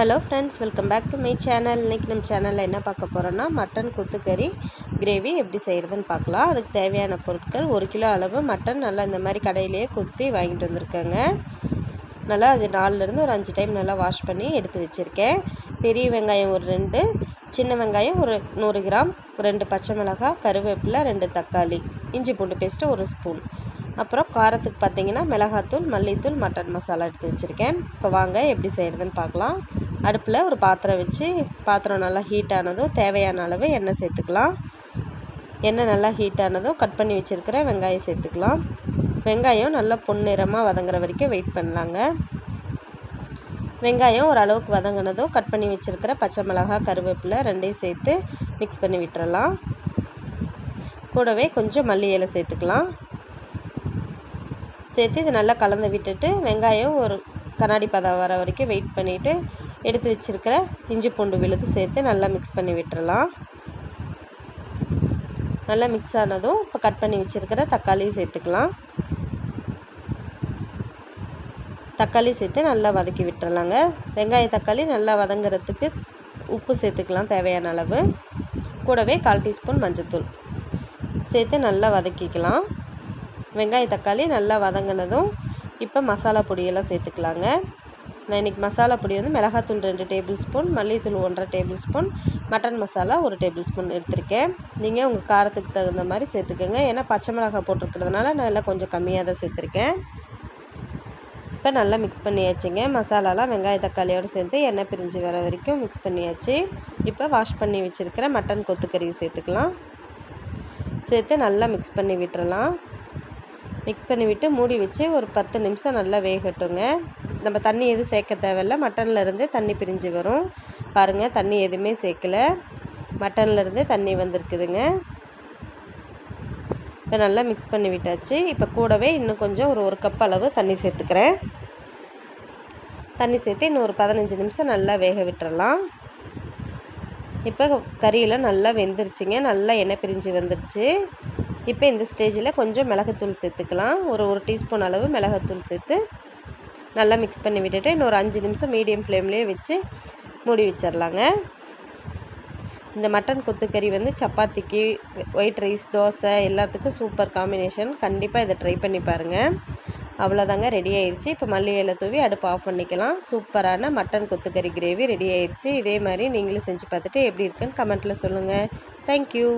Hello friends welcome back to my channel. இன்றைக்கி நம்ம சேனலில் என்ன பார்க்க போகிறோன்னா மட்டன் குத்துக்கறி கிரேவி எப்படி செய்கிறதுன்னு பார்க்கலாம். அதுக்கு தேவையான பொருட்கள் ஒரு கிலோ அளவு மட்டன் நல்லா இந்த மாதிரி கடையிலேயே குத்தி வாங்கிட்டு வந்திருக்கேங்க. நல்லா அது நாலுலேருந்து ஒரு அஞ்சு டைம் நல்லா வாஷ் பண்ணி எடுத்து வச்சுருக்கேன். பெரிய வெங்காயம் ஒரு ரெண்டு சின்ன வெங்காயம் ஒரு நூறு கிராம் ரெண்டு பச்சை மிளகாய் கருவேப்பிலை ரெண்டு தக்காளி இஞ்சி பூண்டு பேஸ்ட்டு ஒரு ஸ்பூன். அப்புறம் காரத்துக்கு பார்த்தீங்கன்னா மிளகாத்தூள் மல்லித்தூள் மட்டன் மசாலா எடுத்து வச்சுருக்கேன். இப்போ வாங்க எப்படி செய்கிறதுன்னு பார்க்கலாம். அடுப்பில் ஒரு பாத்திரம் வச்சு பாத்திரம் நல்லா ஹீட் ஆனதும் தேவையான அளவு எண்ணெய் சேர்த்துக்கலாம். எண்ணெய் நல்லா ஹீட் ஆனதும் கட் பண்ணி வச்சுருக்கிற வெங்காயம் சேர்த்துக்கலாம். வெங்காயம் நல்லா பொன்னிறமாக வதங்குற வரைக்கும் வெயிட் பண்ணலாங்க. வெங்காயம் ஓரளவுக்கு வதங்கினதும் கட் பண்ணி வச்சுருக்கிற பச்சை மிளகாய் கருவேப்பிலை ரெண்டையும் சேர்த்து மிக்ஸ் பண்ணி விட்டுறலாம். கூடவே கொஞ்சம் மல்லி இலை சேர்த்துக்கலாம். சேர்த்து இது நல்லா கலந்து விட்டுட்டு வெங்காயம் ஒரு கண்ணாடி பதம் வர வரைக்கும் வெயிட் பண்ணிவிட்டு எடுத்து வச்சுருக்கிற இஞ்சி பூண்டு விழுது சேர்த்து நல்லா மிக்ஸ் பண்ணி விட்டுறலாம். நல்லா மிக்ஸ் ஆனதும் இப்போ கட் பண்ணி வச்சுருக்கிற தக்காளியும் சேர்த்துக்கலாம். தக்காளி சேர்த்து நல்லா வதக்கி விட்டுறலாங்க. வெங்காயம் தக்காளி நல்லா வதங்குறதுக்கு உப்பு சேர்த்துக்கலாம் தேவையான அளவு. கூடவே கால் டீஸ்பூன் மஞ்சத்தூள் சேர்த்து நல்லா வதக்கிக்கலாம். வெங்காய தக்காளி நல்லா வதங்கினதும் இப்போ மசாலா பொடியெல்லாம் சேர்த்துக்கலாங்க. நான் இன்றைக்கி மசாலா பொடி வந்து மிளகாத்தூள் ரெண்டு டேபிள் ஸ்பூன் மல்லித்தூள் ஒன்றரை டேபிள் ஸ்பூன் மட்டன் மசாலா ஒரு டேபிள் ஸ்பூன் எடுத்திருக்கேன். நீங்கள் உங்கள் காரத்துக்கு தகுந்த மாதிரி சேர்த்துக்கோங்க. ஏன்னா பச்சை மிளகாய் போட்டிருக்கிறதுனால நான் எல்லாம் கொஞ்சம் கம்மியாக தான் சேர்த்துருக்கேன். இப்போ நல்லா மிக்ஸ் பண்ணியாச்சுங்க. மசாலாலாம் வெங்காய தக்காளியோடு சேர்த்து எண்ணெய் பிரிஞ்சு வர வரைக்கும் மிக்ஸ் பண்ணியாச்சு. இப்போ வாஷ் பண்ணி வச்சுருக்கிற மட்டன் கொத்துக்கறி சேர்த்துக்கலாம். சேர்த்து நல்லா மிக்ஸ் பண்ணி விட்டுறலாம். மிக்ஸ் பண்ணி விட்டு மூடி வச்சு ஒரு பத்து நிமிஷம் நல்லா வேகட்டுங்க. நம்ம தண்ணி எதுவும் சேர்க்க தேவையில்ல. மட்டன்லேருந்தே தண்ணி பிரிஞ்சு வரும். பாருங்கள் தண்ணி எதுவுமே சேர்க்கலை. மட்டன்லேருந்தே தண்ணி வந்திருக்குதுங்க. இப்போ நல்லா மிக்ஸ் பண்ணி விட்டாச்சு. இப்போ கூடவே இன்னும் கொஞ்சம் ஒரு ஒரு கப் அளவு தண்ணி சேர்த்துக்கிறேன். தண்ணி சேர்த்து இன்னும் ஒரு பதினஞ்சு நிமிஷம் நல்லா வேக விட்டுறலாம். இப்போ கறியில் நல்லா வெந்துருச்சுங்க. நல்லா எண்ணெய் பிரிஞ்சு வந்துருச்சு. இப்போ இந்த ஸ்டேஜில் கொஞ்சம் மிளகுத்தூள் சேர்த்துக்கலாம். ஒரு ஒரு டீஸ்பூன் அளவு மிளகுத்தூள் சேர்த்து நல்லா மிக்ஸ் பண்ணி விட்டுட்டு இன்னொரு அஞ்சு நிமிஷம் மீடியம் ஃப்ளேம்லேயே வச்சு மூடி வச்சிடலாங்க இந்த மட்டன் கொத்துக்கறி வந்து சப்பாத்திக்கு ஒயிட் ரைஸ் தோசை எல்லாத்துக்கும் சூப்பர் காம்பினேஷன் கண்டிப்பாக இதை ட்ரை பண்ணி பாருங்கள் அவ்வளோதாங்க ரெடி ஆயிடுச்சு இப்போ மல்லி இலை தூவி அடுப்பு ஆஃப் பண்ணிக்கலாம். சூப்பரான மட்டன் கொத்துக்கறி கிரேவி ரெடி ஆயிடுச்சு இதே மாதிரி நீங்களும் செஞ்சு பார்த்துட்டு எப்படி இருக்குன்னு கமெண்ட்டில் சொல்லுங்கள் தேங்க்யூ